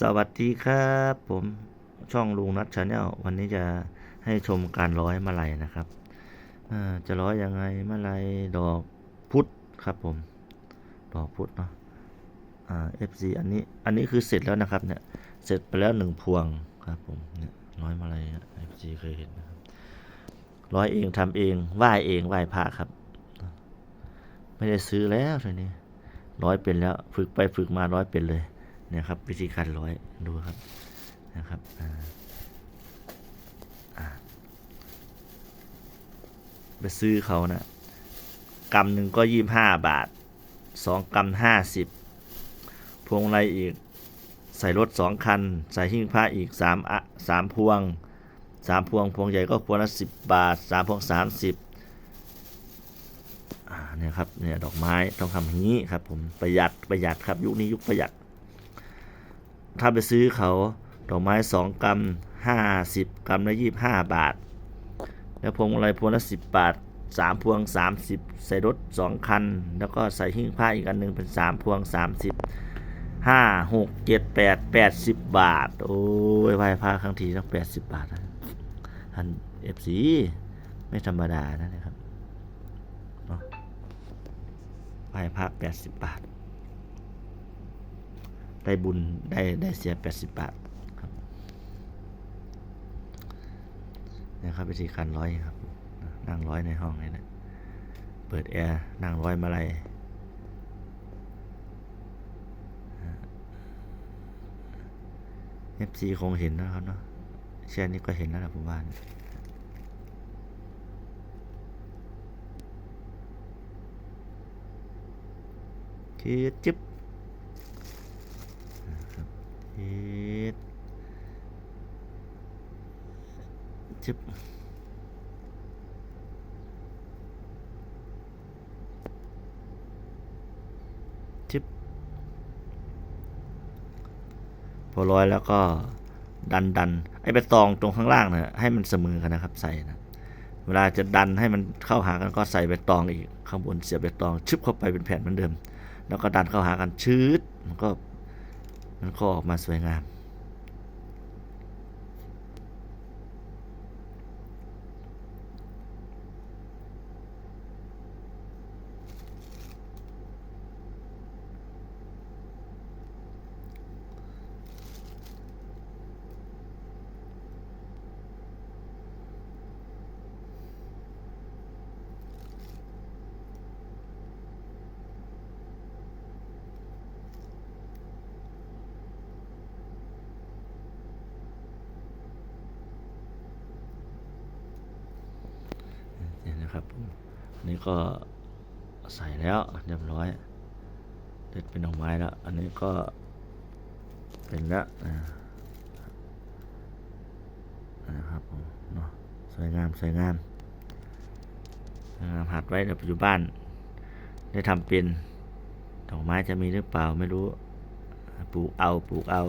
สวัสดีครับผมช่องลุงนัทชาแนลวันนี้จะให้ชมการร้อยมาลัยนะครับจะร้อยยังไงมาลัยดอกพุธครับผม ดอกพุธเนาะอ่า FC อันนี้อันนี้คือเสร็จแล้วนะครับเนี่ยเสร็จไปแล้วหนึ่งพวงครับผมเนี่ยร้อยมาลัย FC เคยเห็นนะครับร้อยเองทำเองไหว้เองไหว้พระครับ ไม่ได้ซื้อแล้วทีนี้ร้อยเป็นแล้วฝึกไปฝึกมาร้อยเป็นเลย นี่ยครับวิธีการร้อยดูครับนะครับอ่าไปซื้อเขานะกำหนึ่งก็ยี่ห้าบาทสองกำห้าสิบพวงไรอีก ใส่รถสองคัน ใส่หิ้งพระอีกสามอะสามพวงสามพวง พวงใหญ่ก็พวงละสิบบาทสามพวงสามสิบเนี่ยครับเนี่ยดอกไม้ต้องทำอย่างนี้ครับผมประหยัดประหยัดครับยุคนี้ยุคประหยัด ถ้าไปซื้อเขาดอกไม้สองกรัมห้าสิบกรัมละยี่ห้าบาท แล้วพวงมาลัยพวงละสิบบาทสามพวงสามสิบใส่รถสองคัน แล้วก็ใส่หิ้งผ้าอีกอันหนึ่งเป็นสามพวงสามสิบห้าหกเจ็ดแปดแปดสิบบาท โอ้ยไหว้พระครั้งทีต้องแปดสิบบาทนะท่านเอฟซีไม่ธรรมดานะนะครับเนาะไหว้พระแปดสิบบาท ได้บุญได้ได้เสียแปดสิบบาทครับเนี่ยครับวิธีการร้อยครับ นั่งร้อยในห้องนี่นะเปิดแอร์นั่งร้อยมาลัยเอฟซีคงเห็นนะครับเนาะแช่นี้ก็เห็นแล้วนะผมว่านคือจิ๊บ เฮ็ด จึบจึบพอร้อยแล้วก็ดันดันไอ้ใบตองตรงข้างล่างเนี่ยให้มันเสมอกันนะครับ ใส่นะเวลาจะดันให้มันเข้าหากันก็ใส่ใบตองอีกข้างบนเสียบใบตอง ชึบเข้าไปเป็นแผ่นเหมือนเดิม แล้วก็ดันเข้าหากันชืดมันก็มันก็ออกมาสวยงาม นะครับอันนี้ก็ใส่แล้วเรียบร้อยเด็ดเป็นดอกไม้แล้ว อันนี้ก็เป็นแล้วนะนะครับผมเนาะสวยงามสวยงามสวยงามหัดไว้เดี๋ยวปัจจุบันได้ทำเป็นดอกไม้จะมีหรือเปล่าไม่รู้ปลูกเอาปลูกเอา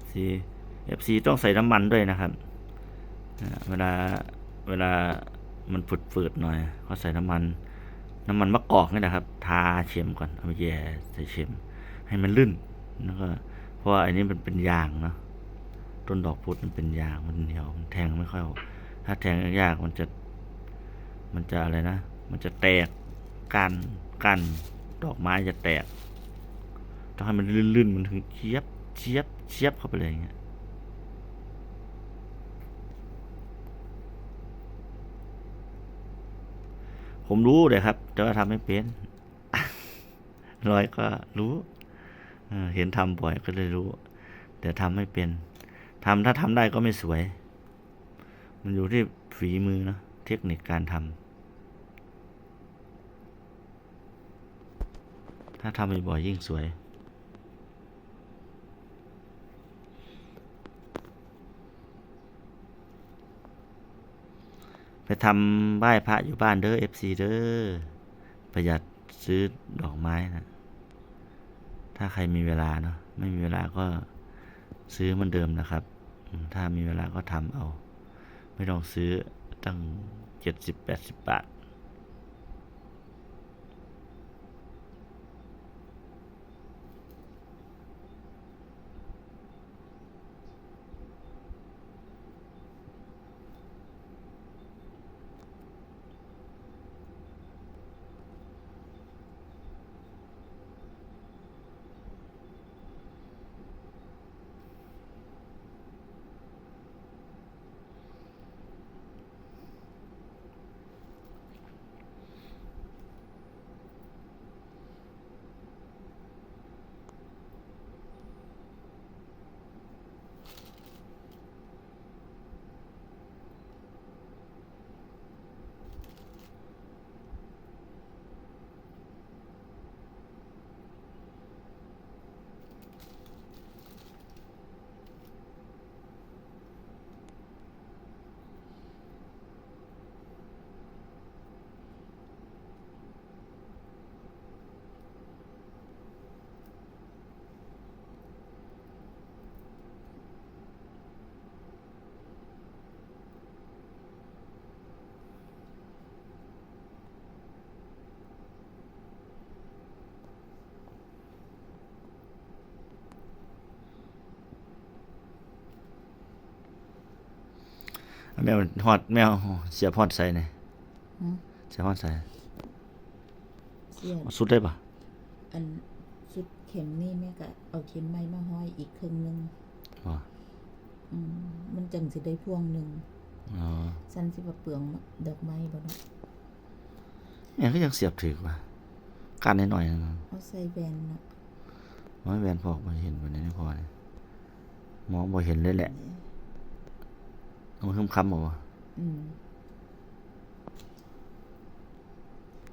FC FC ต้องใส่น้ำมันด้วยนะครับ เวลาเวลามันฝืดๆหน่อยก็ใส่น้ำมัน น้ำมันมะกอกนี่นะครับ ทาเข็มก่อนเอาไปแย่ใส่เข็มให้มันลื่นแล้วก็เพราะว่าอันนี้มันเป็นยางเนาะต้นดอกพุธมันเป็นยางมันเหนียวมันแทงไม่ค่อยออกถ้าแทงยากมันจะ มันจะอะไรนะ มันจะแตกก้านก้านดอกไม้จะแตกต้องให้มันลื่นๆมันถึงเชียบ เชียบเชียบเข้าไปเลยอย่างเงี้ยผมรู้เลยครับ แต่ว่าทำไม่เป็นร้อยก็รู้เห็นทำบ่อยก็เลยรู้ แต่ทำไม่เป็นทำถ้าทำได้ก็ไม่สวย มันอยู่ที่ฝีมือนะเทคนิคการทำถ้าทำบ่อยยิ่งสวย ทำไหว้พระอยู่บ้านเด้อ FC เด้อประหยัดซื้อดอกไม้นะถ้าใครมีเวลาเนาะไม่มีเวลาก็ซื้อมันเดิมนะครับ ถ้ามีเวลาก็ทำเอา ไม่ต้องซื้อตั้งเจ็ดสิบแปดสิบบาท แมวฮอดแมวเสียบฮอดใส่เนี่ยฮะเสียบฮอดใส่เสียบสุดได้ปะอันสุดเข็มนี่แม่ก็เอาเข็มไม้มาห้อยอีกครึ่งหนึงอ๋ออืมมันจังสิได้พวงหนึ่งอ๋อสันสิว่าเปลืองดอกไม้บ่เนาะเนี่ยก็ยังเสียบถือว่ะกันนิดหน่อยๆนะเอาใส่แวนเนาะน้อยแวนพอกมาเห็นวันนี้พอเลยมองบ่เห็นเลยแหละ มันค้ำๆบอกว่าอืม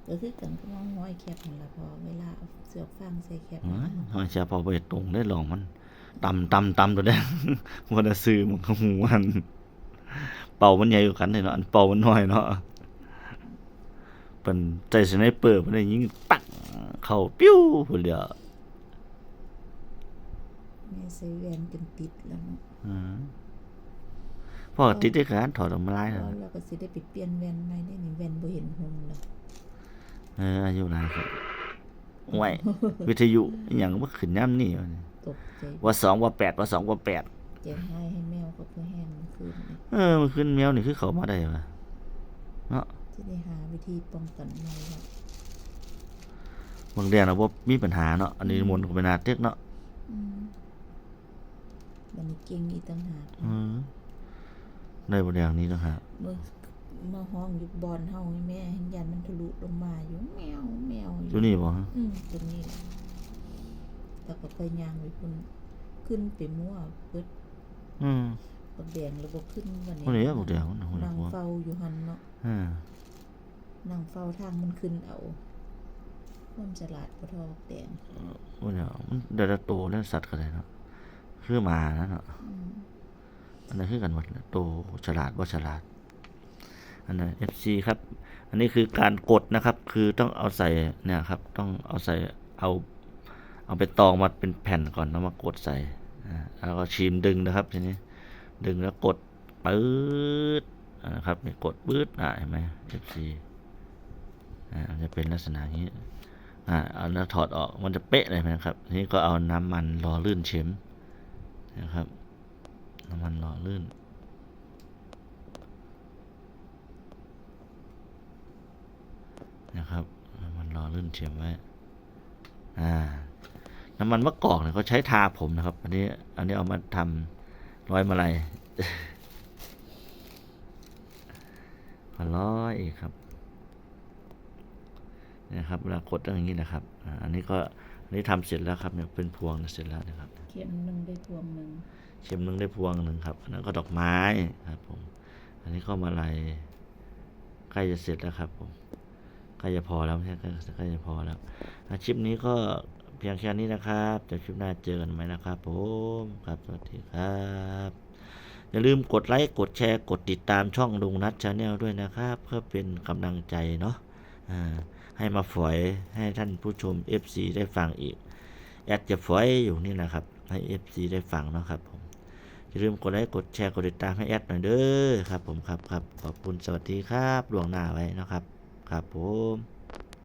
ก็คือกันก็ว่าห้อยแคบนั่นล่ะพอเวลาเอาเสือกฟางใส่แคบอ๋อนั่นล่ะหอยเชียพอไปตรงได้ลองมันตำตำตำตัวเนี้ยวันละซื้อมันก็หูมันเป่ามันใหญ่กว่ากันเลยเนาะอันเป่ามันน้อยเนาะเป็นใจสไนเปอร์มันได้ยิงปักเข้าปิ้วพุ่นเดียวแม่ใส่แวนจนติดแล้วเนาะอืม พ่อติดได้การถอดออกมาไล่พนะอเราก็สิได้ไปเปลี่ยนแวนใหม่ได้นี่แวนบ่เห็นหงแล้วเอออายุหลายครับไว้วิทยุอหย่างว่าขึ้นย่ำนี่วะเนี่ยตกใจว่าสองว่าแปดว่าสองว่าแปดแจงให้ให้แมวก็เพื่อแห้งมันคืนนี่เออมันขึ้นแมวนี่คือเขามาได้ปะเนาะจะได้หาวิธีป้องกันไว้ว่าบางเดือนเราว่ามีปัญหาเนาะอันนี้มนต์ก็เป็นนาเต็กเนาะอืมวันนี้เก่งอีกต่างหากอืม ได้บางอย่างนี้ต่างหากเมื่อมาห้องอยู่บอนเฮาให้แม่เห็นยันมันทะลุลงมาอยู่แมวแมวอตัยู่วนี้บ่ฮะอืมตัวนี้แหละแต่ก็ไปย่างไปพุ่นขึ้นไปมั่วเปิดอืมบักแดงแล้วบ่ขึ้นวันนี้วันนี้บักแดงมันหัวนั่งหัวเฝ้าอยู่หันเนาะอ่านั่งเฝ้าทางมันขึ้นเอาความฉลาดบ่เทอบักแดงวันนี้มันเดยวจะโตแล้วสัตว์ก็ได้เนาะคือหมานะเนาะ อันนั้นคือกันหมดโตฉลาดว่าฉลาดอันนั้น FC ครับ อันนี้คือการกดนะครับ คือต้องเอาใส่เนี่ยครับ ต้องเอาใส่เอาเอาไปตองมาเป็นแผ่นก่อนแล้วมากดใส่แล้วก็ชิมดึงนะครับทีนี้ ดึงแล้วกดปื๊ดนะครับนี่กดปื๊ดอ่าเห็นไหม FC อ่าจะเป็นลักษณะนี้อ่าเอาแล้วถอดออกมันจะเป๊ะเลยนะครับ ทีนี้ก็เอาน้ำมันหล่อลื่นเข็มนะครับ น้ำมันหล่อลื่น นะครับ น้ำมันหล่อลื่นเข็มไว้ อ่า น้ำมันมะกอกเนี่ยเขาใช้ทาผมนะครับ อันนี้ อันนี้เอามาทำร้อยมาลัยมาร้อยครับนะครับเวลากดต้องอย่างนี้นะครับ อันนี้ก็อันนี้ทำเสร็จแล้วครับเนี่ยเป็นพวงเสร็จแล้วนะครับเข็มหนึ่งได้พวงหนึ่ง เข็มหนึ่งได้พวงหนึ่งครับอันนั้นก็ดอกไม้ครับผม อันนี้ก็มาลัยใกล้จะเสร็จแล้วครับผมใกล้จะพอแล้วไม่ใช่ใกล้ใกล้จะพอแล้วอาคลิปนี้ก็เพียงแค่นี้นะครับเดี๋ยวคลิปหน้าเจอกันใหมนะครับผมครับสวัสดีครับ อย่าลืมกดไลค์กดแชร์กดติดตามช่องลุงนัทชาแนลด้วยนะครับ เพื่อเป็นกำลังใจเนาะให้มาฝอยให้ท่านผู้ชม FC ได้ฟังอีก แอดจะฝอยอยู่นี่นะครับ ให้ FC ได้ฟังเนาะครับผม อย่าลืมกดไลค์กดแชร์กดติดตามให้แอดหน่อยเด้อครับผมครับครับขอบคุณสวัสดีครับล่วงหน้าไว้นะครับครับผม